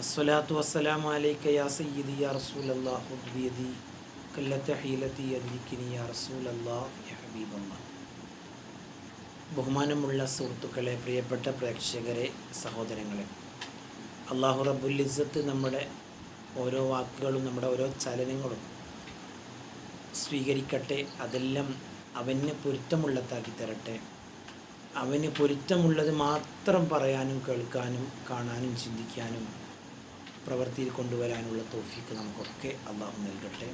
അസ്വലാത്തു വസ്സലാം അലൈക്ക യാ സയ്യിദി യാ റസൂൽ അല്ലാ ഹുബിയതി കല്ലത്തെ ഹീലത്തി അദ്വിക്കിനി യാ റസൂൽ അല്ലാ ഹബീബമ്മ ബഹുമാനമുള്ള സുഹൃത്തുക്കളെ പ്രിയപ്പെട്ട പ്രേക്ഷകരെ സഹോദരങ്ങളെ അള്ളാഹു ഇസ്സത്ത് നമ്മുടെ ഓരോ വാക്കുകളും നമ്മുടെ ഓരോ ചലനങ്ങളും സ്വീകരിക്കട്ടെ അതെല്ലാം അവന് പൊരുത്തമുള്ളതാക്കി തരട്ടെ. അവന് പൊരുത്തമുള്ളത് മാത്രം പറയാനും കേൾക്കാനും കാണാനും ചിന്തിക്കാനും പ്രവൃത്തിയിൽ കൊണ്ടുവരാനുള്ള തോഫിക്ക് നമുക്കൊക്കെ അള്ളാഹു നൽകട്ടെ.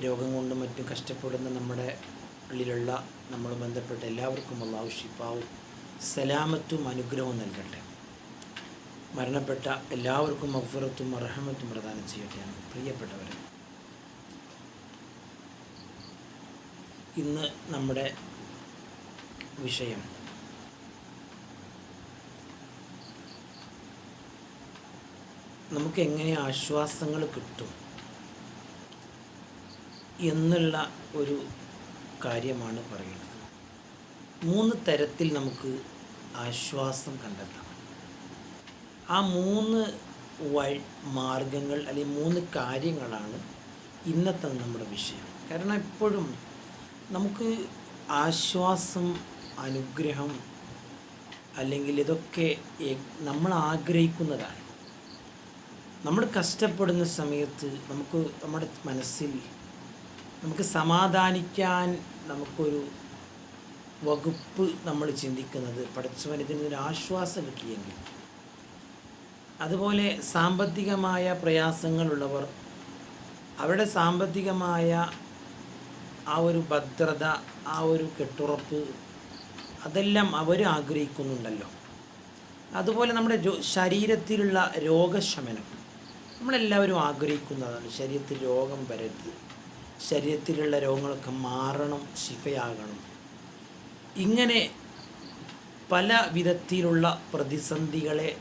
രോഗം കൊണ്ടും മറ്റും കഷ്ടപ്പെടുന്ന നമ്മുടെ ഉള്ളിലുള്ള നമ്മൾ ബന്ധപ്പെട്ട എല്ലാവർക്കും അള്ളാഹു ഷിഫാവും സലാമത്തും അനുഗ്രഹവും നൽകട്ടെ. മരണപ്പെട്ട എല്ലാവർക്കും മഫറത്തും അർഹമത്തും പ്രദാനം ചെയ്യട്ടെ പ്രിയപ്പെട്ടവരെ. ഇന്ന് നമ്മുടെ വിഷയം നമുക്ക് എങ്ങനെ ആശ്വാസങ്ങൾ കിട്ടും എന്നുള്ള ഒരു കാര്യമാണ് പറയുന്നത്. മൂന്ന് തരത്തിൽ നമുക്ക് ആശ്വാസം കണ്ടെത്താം. ആ മൂന്ന് വഴി മാർഗങ്ങൾ അല്ലെങ്കിൽ മൂന്ന് കാര്യങ്ങളാണ് ഇന്നത്തെ നമ്മുടെ വിഷയം. കാരണം എപ്പോഴും നമുക്ക് ആശ്വാസം അനുഗ്രഹം അല്ലെങ്കിൽ ഇതൊക്കെ നമ്മൾ ആഗ്രഹിക്കുന്നതാണ്. നമ്മൾ കഷ്ടപ്പെടുന്ന സമയത്ത് നമുക്ക് നമ്മുടെ മനസ്സിൽ നമുക്ക് സമാധാനിക്കാൻ നമുക്കൊരു വകുപ്പ് നമ്മൾ ചിന്തിക്കുന്നത് പഠിച്ചവൻ ഇതിനൊരു ആശ്വാസം കിട്ടിയെങ്കിൽ. അതുപോലെ സാമ്പത്തികമായ പ്രയാസങ്ങളുള്ളവർ അവരുടെ സാമ്പത്തികമായ ആ ഒരു ഭദ്രത ആ ഒരു കെട്ടുറപ്പ് അതെല്ലാം അവർ ആഗ്രഹിക്കുന്നുണ്ടല്ലോ. അതുപോലെ നമ്മുടെ ശരീരത്തിലുള്ള രോഗശമനം. നമ്മളെല്ലാവരും ആഗ്രഹിക്കുന്നതാണ് ശരീരത്തിൽ രോഗം വരരുത്. ശരീരത്തിലുള്ള രോഗങ്ങളൊക്കെ മാറണം ശിഫയാകണം. ഇങ്ങനെ പല വിധത്തിലുള്ള പ്രതിസന്ധികളെ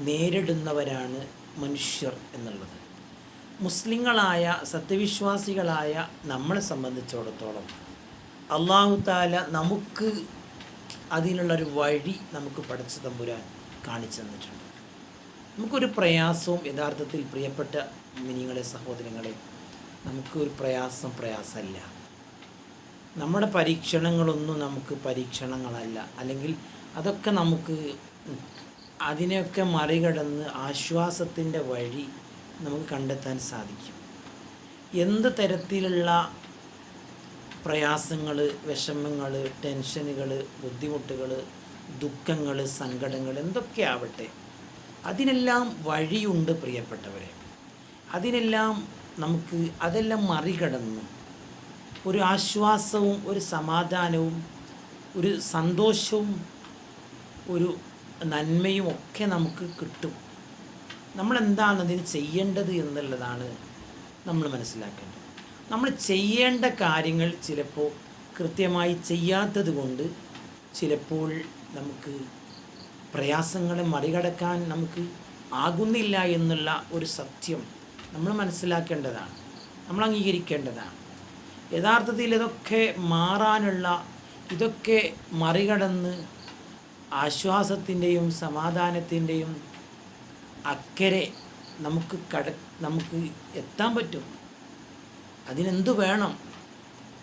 നേരിടുന്നവരാണ് മനുഷ്യർ എന്നുള്ളത്. മുസ്ലിങ്ങളായ സത്യവിശ്വാസികളായ നമ്മളെ സംബന്ധിച്ചിടത്തോളം അള്ളാഹു താല നമുക്ക് അതിനുള്ളൊരു വഴി നമുക്ക് പഠിച്ചു തമ്പുരാൻ കാണിച്ചു തന്നിട്ടുണ്ട്. നമുക്കൊരു പ്രയാസവും യഥാർത്ഥത്തിൽ പ്രിയപ്പെട്ട മിനിങ്ങളെ സഹോദരങ്ങളെ നമുക്കൊരു പ്രയാസം പ്രയാസമല്ല. നമ്മുടെ പരീക്ഷണങ്ങളൊന്നും നമുക്ക് പരീക്ഷണങ്ങളല്ല. അല്ലെങ്കിൽ അതൊക്കെ നമുക്ക് അതിനെയൊക്കെ മറികടന്ന് ആശ്വാസത്തിന്റെ വഴി നമുക്ക് കണ്ടെത്താൻ സാധിക്കും. എന്ത് തരത്തിലുള്ള പ്രയാസങ്ങൾ വിഷമങ്ങൾ ടെൻഷനുകൾ ബുദ്ധിമുട്ടുകൾ ദുഃഖങ്ങൾ സങ്കടങ്ങൾ എന്തൊക്കെയാവട്ടെ അതിനെല്ലാം വഴിയുണ്ട് പ്രിയപ്പെട്ടവരെ. അതിനെല്ലാം നമുക്ക് അതെല്ലാം മറികടന്ന് ഒരു ആശ്വാസവും ഒരു സമാധാനവും ഒരു സന്തോഷവും ഒരു നന്മയും ഒക്കെ നമുക്ക് കിട്ടും. നമ്മളെന്താണ് അതിന് ചെയ്യേണ്ടത് എന്നുള്ളതാണ് നമ്മൾ മനസ്സിലാക്കേണ്ടത്. നമ്മൾ ചെയ്യേണ്ട കാര്യങ്ങൾ ചിലപ്പോൾ കൃത്യമായി ചെയ്യാത്തത് കൊണ്ട് ചിലപ്പോൾ നമുക്ക് പ്രയാസങ്ങളെ മറികടക്കാൻ നമുക്ക് ആകുന്നില്ല എന്നുള്ള ഒരു സത്യം നമ്മൾ മനസ്സിലാക്കേണ്ടതാണ്. നമ്മൾ അംഗീകരിക്കേണ്ടതാണ്. യഥാർത്ഥത്തിൽ ഇതൊക്കെ മാറാനുള്ള ഇതൊക്കെ മറികടന്ന് ആശ്വാസത്തിന്റെയും സമാധാനത്തിന്റെയും അക്കരെ നമുക്ക് കട നമുക്ക് എത്താൻ പറ്റും. അതിനെന്തു വേണം?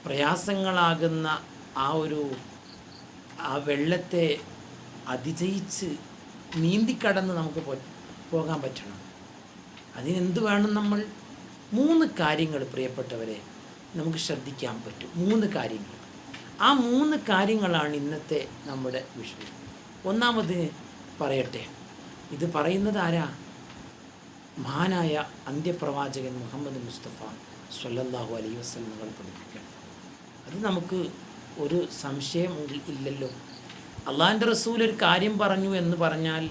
പ്രയാസങ്ങളാകുന്ന ആ ഒരു ആ വെള്ളത്തെ അതിജയിച്ച് നീന്തിക്കടന്ന് നമുക്ക് പോകാൻ പറ്റണം. അതിനെന്ത് വേണം നമ്മൾ? മൂന്ന് കാര്യങ്ങൾ പ്രിയപ്പെട്ടവരെ നമുക്ക് ശ്രദ്ധിക്കാൻ പറ്റും. മൂന്ന് കാര്യങ്ങൾ. ആ മൂന്ന് കാര്യങ്ങളാണ് ഇന്നത്തെ നമ്മുടെ വിഷയം. ഒന്നാമത് പറയട്ടെ. ഇത് പറയുന്നത് ആരാ? മഹാനായ അന്ത്യപ്രവാചകൻ മുഹമ്മദ് മുസ്തഫ സ്വല്ലല്ലാഹു അലൈഹി വസല്ലമകൾ പഠിപ്പിക്കണം അത് നമുക്ക് ഒരു സംശയം ഇല്ലല്ലോ. അള്ളാഹിന്റെ റസൂൽ ഒരു കാര്യം പറഞ്ഞു എന്ന് പറഞ്ഞാൽ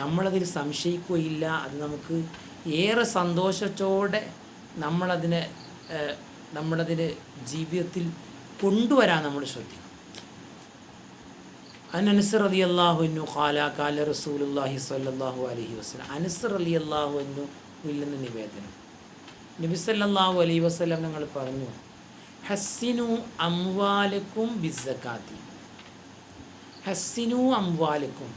നമ്മളതിൽ സംശയിക്കുകയില്ല. അത് നമുക്ക് ഏറെ സന്തോഷത്തോടെ നമ്മളതിനെ നമ്മളതിന് ജീവിതത്തിൽ കൊണ്ടുവരാൻ നമ്മൾ ശ്രദ്ധിക്കും. അനുസർ അലി അള്ളാഹുനു ഖാല കാല റസൂലുല്ലാഹി സ്വല്ലല്ലാഹു അലഹി വസ്ലം അനുസർ അലി അള്ളാഹുനു ഇല്ലെന്ന് നിവേദനം. നബി സല്ലല്ലാഹു അലൈഹി വസല്ലം ഞങ്ങൾ പറഞ്ഞു ഹസ്സിനു അംവാലക്കും ബിസ്സക്കാത്തി ഹസ്സിനു അംവാലുക്കും.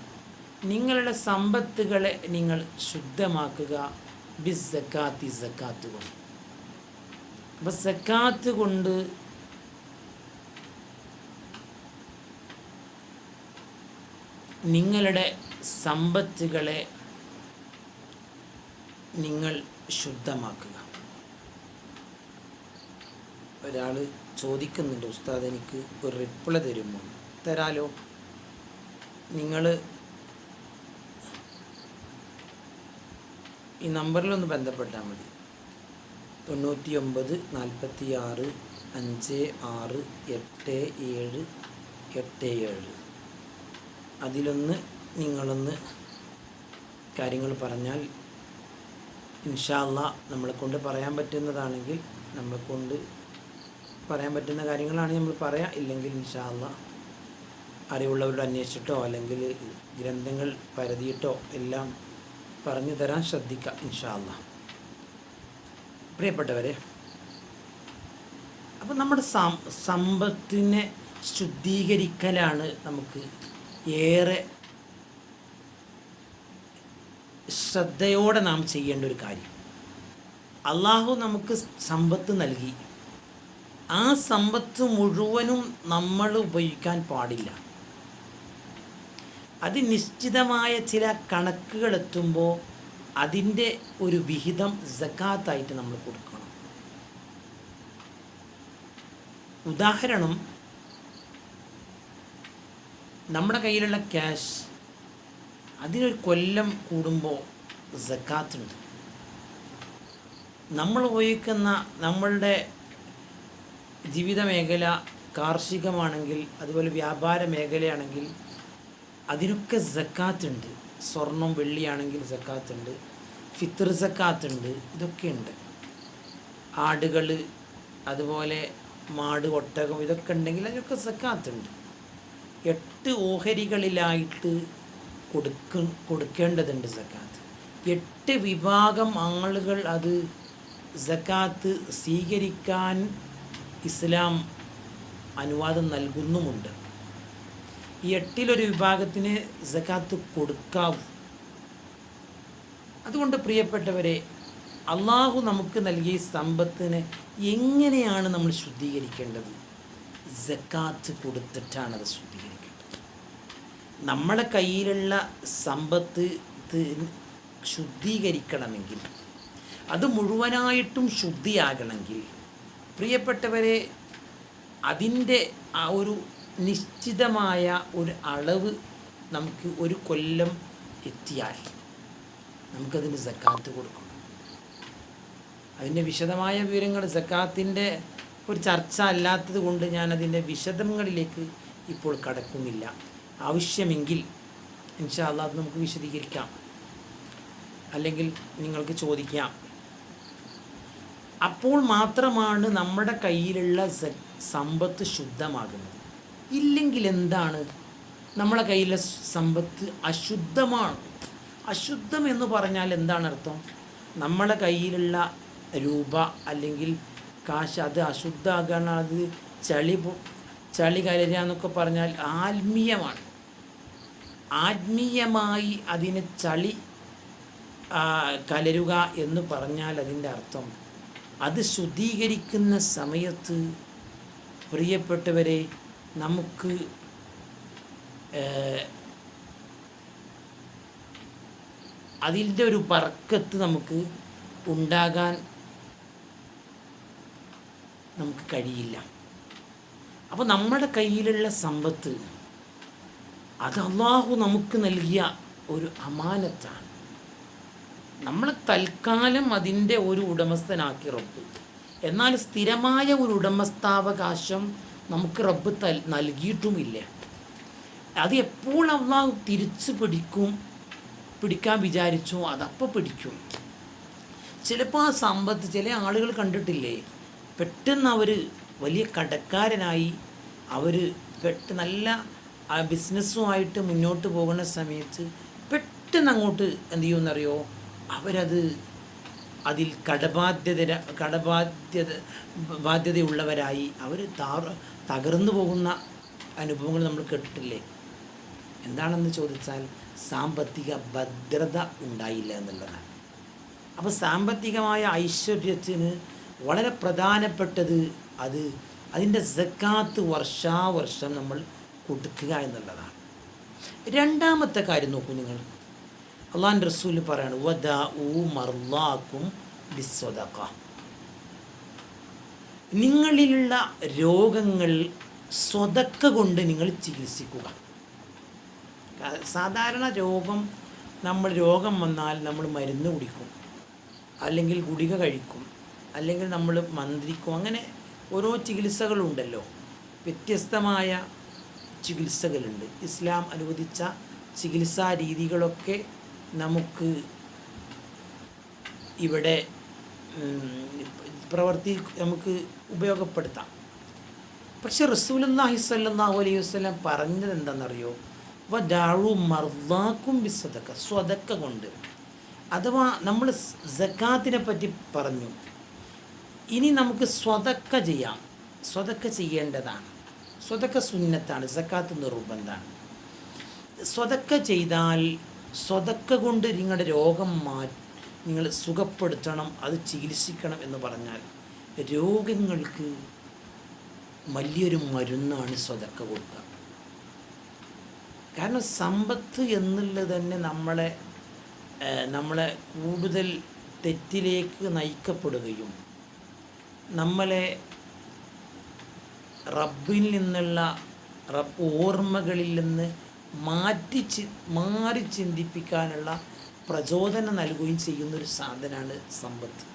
നിങ്ങളുടെ സമ്പത്തുകളെ നിങ്ങൾ ശുദ്ധമാക്കുക. ബിസ്സക്കാത്തി സക്കാത്ത് കൊണ്ട്. അപ്പം സക്കാത്ത് കൊണ്ട് നിങ്ങളുടെ സമ്പത്തുകളെ നിങ്ങൾ ശുദ്ധമാക്കുക. ഒരാൾ ചോദിക്കുന്നുണ്ട് ഉസ്താദ് എനിക്ക് ഒരു റിപ്ലൈ തരുമോ? തരാലോ. നിങ്ങൾ ഈ നമ്പറിലൊന്ന് ബന്ധപ്പെട്ടാൽ മതി. തൊണ്ണൂറ്റി ഒമ്പത് നാൽപ്പത്തി ആറ് അഞ്ച് ആറ് എട്ട് ഏഴ് എട്ട് ഏഴ്. അതിലൊന്ന് നിങ്ങളൊന്ന് കാര്യങ്ങൾ പറഞ്ഞാൽ ഇൻഷാല്ല നമ്മളെ കൊണ്ട് പറയാൻ പറ്റുന്നതാണെങ്കിൽ നമ്മളെ കൊണ്ട് പറയാൻ പറ്റുന്ന കാര്യങ്ങളാണ് നമ്മൾ പറയാം ഇല്ലെങ്കിൽ ഇൻഷാല്ല അറിവുള്ളവരോട് അന്വേഷിച്ചിട്ടോ അല്ലെങ്കിൽ ഗ്രന്ഥങ്ങൾ പരതിയിട്ടോ എല്ലാം പറഞ്ഞു തരാൻ ശ്രദ്ധിക്കാം ഇൻഷാല്ല പ്രിയപ്പെട്ടവരെ അപ്പം നമ്മുടെ സമ്പത്തിനെ ശുദ്ധീകരിക്കലാണ് നമുക്ക് ഏറെ ശ്രദ്ധയോടെ നാം ചെയ്യേണ്ട ഒരു കാര്യം. അള്ളാഹു നമുക്ക് സമ്പത്ത് നൽകി. ആ സമ്പത്ത് മുഴുവനും നമ്മൾ ഉപയോഗിക്കാൻ പാടില്ല. അത് നിശ്ചിതമായ ചില കണക്കുകൾ എത്തുമ്പോൾ അതിന്റെ ഒരു വിഹിതം ജക്കാത്തായിട്ട് നമ്മൾ കൊടുക്കണം. ഉദാഹരണം നമ്മുടെ കയ്യിലുള്ള ക്യാഷ് അതിനൊരു കൊല്ലം കൂടുമ്പോൾ ജക്കാത്തുണ്ട് നമ്മൾ ഉപയോഗിക്കുന്ന നമ്മളുടെ ജീവിത മേഖല കാർഷികമാണെങ്കിൽ അതുപോലെ വ്യാപാര മേഖലയാണെങ്കിൽ അതിനൊക്കെ ജക്കാത്തുണ്ട് സ്വർണം വെള്ളിയാണെങ്കിൽ ജക്കാത്തുണ്ട് ഫിത്തർ ജക്കാത്തുണ്ട് ഇതൊക്കെയുണ്ട്. ആടുകൾ അതുപോലെ മാട് ഒട്ടകം ഇതൊക്കെ ഉണ്ടെങ്കിൽ അതിനൊക്കെ സക്കാത്തുണ്ട്. എട്ട് ഓഹരികളിലായിട്ട് കൊടുക്ക കൊടുക്കേണ്ടതുണ്ട് സക്കാത്ത്. എട്ട് വിഭാഗം ആളുകൾ അത് സക്കാത്ത് സ്വീകരിക്കാൻ ഇസ്ലാം അനുവാദം നൽകുന്നുമുണ്ട്. എട്ടിലൊരു വിഭാഗത്തിന് സക്കാത്ത് കൊടുക്കാവൂ. അതുകൊണ്ട് പ്രിയപ്പെട്ടവരെ അള്ളാഹു നമുക്ക് നൽകിയ സമ്പത്തിനെ എങ്ങനെയാണ് നമ്മൾ ശുദ്ധീകരിക്കേണ്ടത്? ജക്കാത്ത് കൊടുത്തിട്ടാണ് അത് ശുദ്ധീകരിക്കേണ്ടത്. നമ്മളെ കയ്യിലുള്ള സമ്പത്ത് ശുദ്ധീകരിക്കണമെങ്കിൽ അത് മുഴുവനായിട്ടും ശുദ്ധിയാകണമെങ്കിൽ പ്രിയപ്പെട്ടവരെ അതിന്റെ ആ ഒരു നിശ്ചിതമായ ഒരു അളവ് നമുക്ക് ഒരു കൊല്ലം എത്തിയാൽ നമുക്കതിന് സക്കാത്ത് കൊടുക്കണം. അതിന്റെ വിശദമായ വിവരങ്ങൾ സക്കാത്തിന്റെ ഒരു ചർച്ച അല്ലാത്തത് കൊണ്ട് ഞാൻ അതിന്റെ വിശദങ്ങളിലേക്ക് ഇപ്പോൾ കടക്കുന്നില്ല. ആവശ്യമെങ്കിൽ ഇൻഷാ അത് നമുക്ക് വിശദീകരിക്കാം. അല്ലെങ്കിൽ നിങ്ങൾക്ക് ചോദിക്കാം. അപ്പോൾ മാത്രമാണ് നമ്മുടെ കയ്യിലുള്ള സമ്പത്ത് ശുദ്ധമാകുന്നത്. ഇല്ലെങ്കിൽ എന്താണ് നമ്മളെ കയ്യിലെ സമ്പത്ത് അശുദ്ധമാണ്. അശുദ്ധം എന്ന് പറഞ്ഞാൽ എന്താണ് അർത്ഥം? നമ്മളെ കയ്യിലുള്ള രൂപ അല്ലെങ്കിൽ കാശ് അത് അശുദ്ധമാകാൻ അത് ചളി ചളി കലരുക എന്നൊക്കെ പറഞ്ഞാൽ ആത്മീയമാണ്. ആത്മീയമായി അതിന് ചളി കലരുക എന്ന് പറഞ്ഞാൽ അതിന്റെ അർത്ഥം. അത് ശുദ്ധീകരിക്കുന്ന സമയത്ത് പ്രിയപ്പെട്ടവരെ നമുക്ക് അതിന്റെ ഒരു പറക്കത്ത് നമുക്ക് ഉണ്ടാകാൻ നമുക്ക് കഴിയില്ല. അപ്പോൾ നമ്മുടെ കയ്യിലുള്ള സമ്പത്ത് അത് അള്ളാഹു നമുക്ക് നൽകിയ ഒരു അമാനത്താണ്. നമ്മൾ തൽക്കാലം അതിന്റെ ഒരു ഉടമസ്ഥനാക്കി റബ്ബ് എന്നാൽ സ്ഥിരമായ ഒരു ഉടമസ്ഥാവകാശം നമുക്ക് റബ്ബ് തൽ നൽകിയിട്ടുമില്ല. അത് എപ്പോൾ അള്ളാഹു തിരിച്ചു പിടിക്കും പിടിക്കാൻ വിചാരിച്ചു അതപ്പോൾ പിടിക്കും. ചിലപ്പോൾ ആ സമ്പത്ത് ചില ആളുകൾ കണ്ടിട്ടില്ലേ പെട്ടെന്ന് അവർ വലിയ കടക്കാരനായി അവർ പെട്ടെന്ന് നല്ല ബിസിനസ്സുമായിട്ട് മുന്നോട്ട് പോകുന്ന സമയത്ത് പെട്ടെന്ന് അങ്ങോട്ട് എന്ത് ചെയ്യുമെന്നറിയോ? അവരത് അതിൽ കടബാധ്യത കടബാധ്യത ബാധ്യതയുള്ളവരായി അവർ താറ തകർന്നു പോകുന്ന അനുഭവങ്ങൾ നമ്മൾ കേട്ടിട്ടില്ലേ? എന്താണെന്ന് ചോദിച്ചാൽ സാമ്പത്തിക ഭദ്രത ഉണ്ടായില്ല എന്നുള്ളതാണ്. അപ്പോൾ സാമ്പത്തികമായ ഐശ്വര്യത്തിന് വളരെ പ്രധാനപ്പെട്ടത് അത് അതിന്റെ ജക്കാത്ത് വർഷാവർഷം നമ്മൾ കൊടുക്കുക എന്നുള്ളതാണ്. രണ്ടാമത്തെ കാര്യം നോക്കൂ നിങ്ങൾ. അള്ളാൻ റസൂൽ പറയാണ് വദാ ഊ മർലാക്കും ബിസ്വദഖ. നിങ്ങളിലുള്ള രോഗങ്ങൾ സ്വതക്ക കൊണ്ട് നിങ്ങൾ ചികിത്സിക്കുക. സാധാരണ രോഗം നമ്മൾ രോഗം വന്നാൽ നമ്മൾ മരുന്ന് കുടിക്കും. അല്ലെങ്കിൽ ഗുളിക കഴിക്കും. അല്ലെങ്കിൽ നമ്മൾ മന്ത്രിക്കും. അങ്ങനെ ഓരോ ചികിത്സകളുണ്ടല്ലോ. വ്യത്യസ്തമായ ചികിത്സകളുണ്ട്. ഇസ്ലാം അനുവദിച്ച ചികിത്സാ രീതികളൊക്കെ നമുക്ക് ഇവിടെ ഉം, പ്രവർത്തി നമുക്ക് ഉപയോഗപ്പെടുത്താം. പക്ഷെ റസൂലുല്ലാഹി സ്വല്ലല്ലാഹു അലൈഹി വസല്ലം പറഞ്ഞത് എന്താണെന്നറിയോ? വദാഴു മർദാക്കും ബിസ്വദക്ക സ്വതക്ക കൊണ്ട്. അഥവാ നമ്മൾ സക്കാത്തിനെ പറ്റി പറഞ്ഞു. ഇനി നമുക്ക് സ്വതക്ക ചെയ്യാം. സ്വതക്ക ചെയ്യേണ്ടതാണ്. സ്വതക്ക സുന്നത്താണ്. സക്കാത്ത് നിർബന്ധമാണ്. സ്വതക്ക ചെയ്താൽ സ്വതക്ക കൊണ്ട് നിങ്ങളുടെ രോഗം മാ നിങ്ങൾ സുഖപ്പെടുത്തണം അത് ചികിത്സിക്കണം എന്ന് പറഞ്ഞാൽ രോഗങ്ങൾക്ക് വലിയൊരു മരുന്നാണ് സ്വതക്ക കൊടുക്കുക. കാരണം സമ്പത്ത് എന്നുള്ളത് തന്നെ നമ്മളെ നമ്മളെ കൂടുതൽ തെറ്റിലേക്ക് നയിക്കപ്പെടുകയും നമ്മളെ റബ്ബിൽ നിന്നുള്ള റബ് ഓർമ്മകളിൽ നിന്ന് മാറ്റി മാറി ചിന്തിപ്പിക്കാനുള്ള പ്രചോദനം നൽകുകയും ചെയ്യുന്നൊരു സാധനമാണ് സമ്പത്ത്.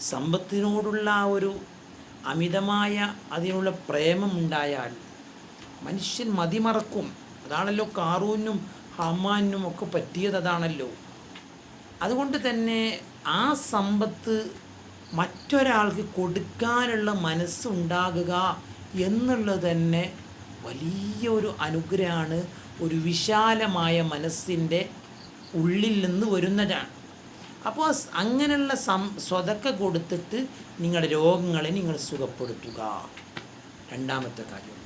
സമ്പത്തിനോടുള്ള ആ ഒരു അമിതമായ അതിനുള്ള പ്രേമമുണ്ടായാൽ മനുഷ്യൻ മതിമറക്കും. അതാണല്ലോ കാറൂനും ഹമാനും ഒക്കെ പറ്റിയത് അതാണല്ലോ. അതുകൊണ്ട് തന്നെ ആ സമ്പത്ത് മറ്റൊരാൾക്ക് കൊടുക്കാനുള്ള മനസ്സുണ്ടാകുക എന്നുള്ളത് തന്നെ വലിയ ഒരു അനുഗ്രഹമാണ്. ഒരു വിശാലമായ മനസ്സിന്റെ ഉള്ളിൽ നിന്ന് വരുന്നതാണ്. അപ്പോൾ അങ്ങനെയുള്ള സം സ്വതക്ക കൊടുത്തിട്ട് നിങ്ങളുടെ രോഗങ്ങളെ നിങ്ങൾ സുഖപ്പെടുത്തുക. രണ്ടാമത്തെ കാര്യം.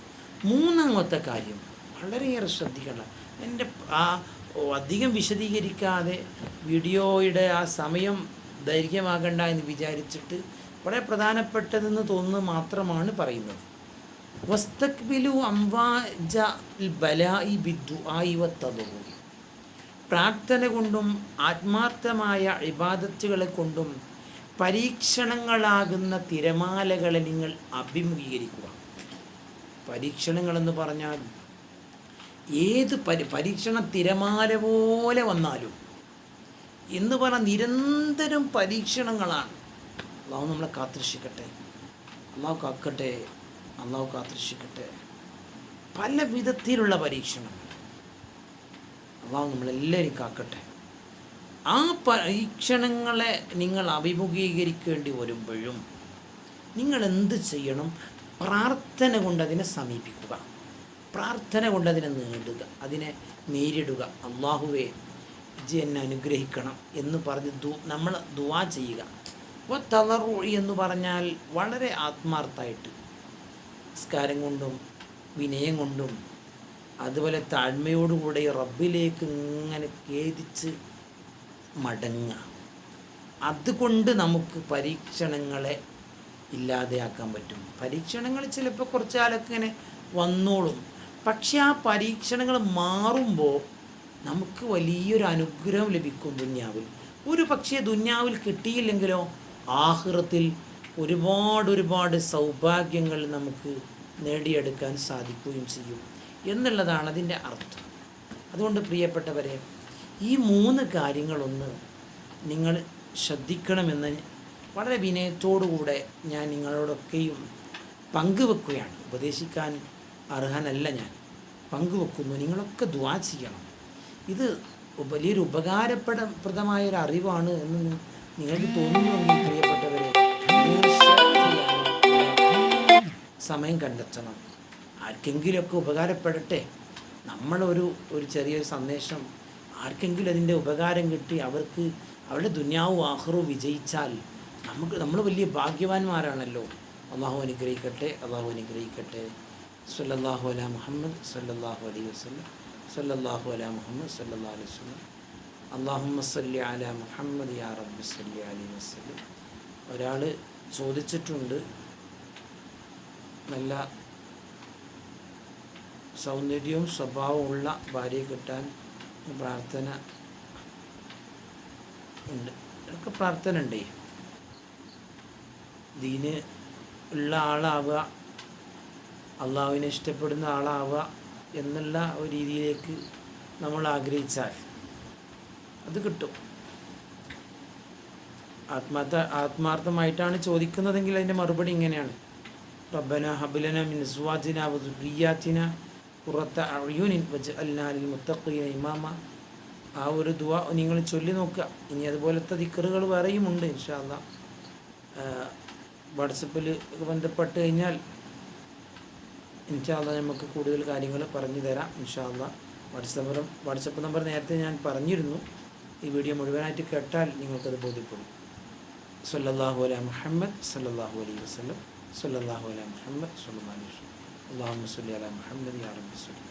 മൂന്നാമത്തെ കാര്യം വളരെയേറെ ശ്രദ്ധിക്കണം എന്റെ ആ അധികം വിശദീകരിക്കാതെ വീഡിയോയുടെ ആ സമയം ദൈർഘ്യമാകണ്ട എന്ന് വിചാരിച്ചിട്ട് വളരെ പ്രധാനപ്പെട്ടതെന്ന് തോന്നുന്നത് മാത്രമാണ് പറയുന്നത്. വസ്തക്ബിലു അംവാജ ബലായി ബിദ്ദു ആയിവത്തതുറു പ്രാർത്ഥന കൊണ്ടും ആത്മാർത്ഥമായ ഇബാദത്തുകളെ കൊണ്ടും പരീക്ഷണങ്ങളാകുന്ന തിരമാലകളെ നിങ്ങൾ അഭിമുഖീകരിക്കുക. പരീക്ഷണങ്ങളെന്ന് പറഞ്ഞാൽ ഏത് പരി പരീക്ഷണ തിരമാല പോലെ വന്നാലും എന്ന് പറഞ്ഞാൽ നിരന്തരം പരീക്ഷണങ്ങളാണ്. അള്ളാഹു നമ്മളെ കാത്തിരക്ഷിക്കട്ടെ. അള്ളാഹു കാക്കട്ടെ. അള്ളാഹു കാത്തിരക്ഷിക്കട്ടെ. പല വിധത്തിലുള്ള പരീക്ഷണങ്ങൾ. അള്ളാഹു നമ്മളെല്ലാവരും കാക്കട്ടെ. ആ പരീക്ഷണങ്ങളെ നിങ്ങൾ അഭിമുഖീകരിക്കേണ്ടി വരുമ്പോഴും നിങ്ങൾ എന്ത് ചെയ്യണം? പ്രാർത്ഥന കൊണ്ട് അതിനെ സമീപിക്കുക. പ്രാർത്ഥന കൊണ്ട് അതിനെ നേടുക. അതിനെ നേരിടുക. അള്ളാഹുവേ ജി എന്നെ അനുഗ്രഹിക്കണം എന്ന് പറഞ്ഞ് ദു നമ്മൾ ദുവാ ചെയ്യുക. അപ്പോൾ തളറു എന്ന് പറഞ്ഞാൽ വളരെ ആത്മാർത്ഥമായിട്ട്. നിസ്കാരം കൊണ്ടും വിനയം കൊണ്ടും അതുപോലെ താഴ്മയോടുകൂടെ റബ്ബിലേക്ക് ഇങ്ങനെ ഖേദിച്ച് മടങ്ങുക. അതുകൊണ്ട് നമുക്ക് പരീക്ഷണങ്ങളെ ഇല്ലാതെയാക്കാൻ പറ്റും. പരീക്ഷണങ്ങൾ ചിലപ്പോൾ കുറച്ച് കാലൊക്കെ ഇങ്ങനെ വന്നോളും. പക്ഷെ ആ പരീക്ഷണങ്ങൾ മാറുമ്പോൾ നമുക്ക് വലിയൊരു അനുഗ്രഹം ലഭിക്കും ദുന്യാവിൽ. ഒരു പക്ഷേ ദുന്യാവിൽ കിട്ടിയില്ലെങ്കിലോ ആഹൃത്തിൽ ഒരുപാട് ഒരുപാട് സൗഭാഗ്യങ്ങൾ നമുക്ക് നേടിയെടുക്കാൻ സാധിക്കുകയും ചെയ്യും. എന്നുള്ളതാണ് അതിന്റെ അർത്ഥം. അതുകൊണ്ട് പ്രിയപ്പെട്ടവരെ ഈ മൂന്ന് കാര്യങ്ങളൊന്ന് നിങ്ങൾ ശ്രദ്ധിക്കണമെന്ന് വളരെ വിനയത്തോടുകൂടെ ഞാൻ നിങ്ങളോടൊക്കെയും പങ്കുവെക്കുകയാണ്. ഉപദേശിക്കാൻ അർഹനല്ല ഞാൻ. പങ്കുവെക്കുന്നു. നിങ്ങളൊക്കെ ദ്വാ ചെയ്യണം. ഇത് വലിയൊരു ഉപകാരപ്പെട പ്രദമായ അറിവാണ് എന്ന് നിങ്ങൾക്ക് തോന്നുന്നുവെങ്കിൽ പ്രിയപ്പെട്ടവരെ സമയം കണ്ടെത്തണം. ആർക്കെങ്കിലുമൊക്കെ ഉപകാരപ്പെടട്ടെ. നമ്മളൊരു ഒരു ചെറിയൊരു സന്ദേശം ആർക്കെങ്കിലും അതിന്റെ ഉപകാരം കിട്ടി അവർക്ക് അവരുടെ ദുന്യാവും ആഹ്റവും വിജയിച്ചാൽ നമുക്ക് നമ്മൾ വലിയ ഭാഗ്യവാന്മാരാണല്ലോ. അള്ളാഹു അനുഗ്രഹിക്കട്ടെ അള്ളാഹു അനുഗ്രഹിക്കട്ടെ. സല്ലല്ലാഹു അല മുഹമ്മദ് സല്ലല്ലാഹു അലൈഹി വസല്ലം സല്ലല്ലാഹു അല മുഹമ്മദ് സല്ലല്ലാഹു അലൈഹി വസല്ലം. അള്ളാഹുമ്മ സല്ലി അല മുഹമ്മദ് യാ റബ്ബി സല്ലി അലൈഹി വസല്ലം. ഒരാൾ ചോദിച്ചിട്ടുണ്ട് നല്ല സൗന്ദര്യവും സ്വഭാവമുള്ള ഭാര്യയെ കിട്ടാൻ പ്രാർത്ഥന ഉണ്ട്. ഇതൊക്കെ പ്രാർത്ഥന ഉണ്ടേ. ദീന് ഉള്ള ആളാവുക അള്ളാഹുവിനെ ഇഷ്ടപ്പെടുന്ന ആളാവുക എന്നുള്ള ഒരു രീതിയിലേക്ക് നമ്മൾ ആഗ്രഹിച്ചാൽ അത് കിട്ടും. ആത്മാർത്ഥ ആത്മാർത്ഥമായിട്ടാണ് ചോദിക്കുന്നതെങ്കിൽ അതിന്റെ മറുപടി ഇങ്ങനെയാണ്. റബ്ബന ഹബുലന മിൻസ്വാജിന സുവാജിന വസുറിയാത്തിന കുറത്ത അഴിയുനിൻ വജ് അല്ലാലിൽ മുത്തഖീന ഇമാമ. ആ ഒരു ദുവ നിങ്ങൾ ചൊല്ലി നോക്കുക. ഇനി അതുപോലത്തെ ദിക്കറുകൾ വേറെയുമുണ്ട് ഇൻഷാല്ല വാട്സപ്പിൽ ബന്ധപ്പെട്ട് കഴിഞ്ഞാൽ ഇൻഷാല്ല നമുക്ക് കൂടുതൽ കാര്യങ്ങൾ പറഞ്ഞു തരാം ഇൻഷാല്ല വാട്സപ്പ് വാട്സപ്പ് നമ്പർ നേരത്തെ ഞാൻ പറഞ്ഞിരുന്നു. ഈ വീഡിയോ മുഴുവനായിട്ട് കേട്ടാൽ നിങ്ങൾക്കത് ബോധ്യപ്പെടും. സല്ലല്ലാഹു അല മുഹമ്മദ് സല്ലല്ലാഹു അലൈഹി വസല്ലം. സല്ലല്ലാഹു അല മുഹമ്മദ് സല്ലല്ലാഹു അലൈഹി വസല്ലം. അള്ളാഹു സല്ലി അല മുഹമ്മദ് യാ റബ്ബി സല്ലി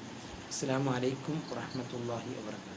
അസ്സലാമു അലൈക്കും വറഹ്മത്തുള്ളാഹി വബറകാതുഹു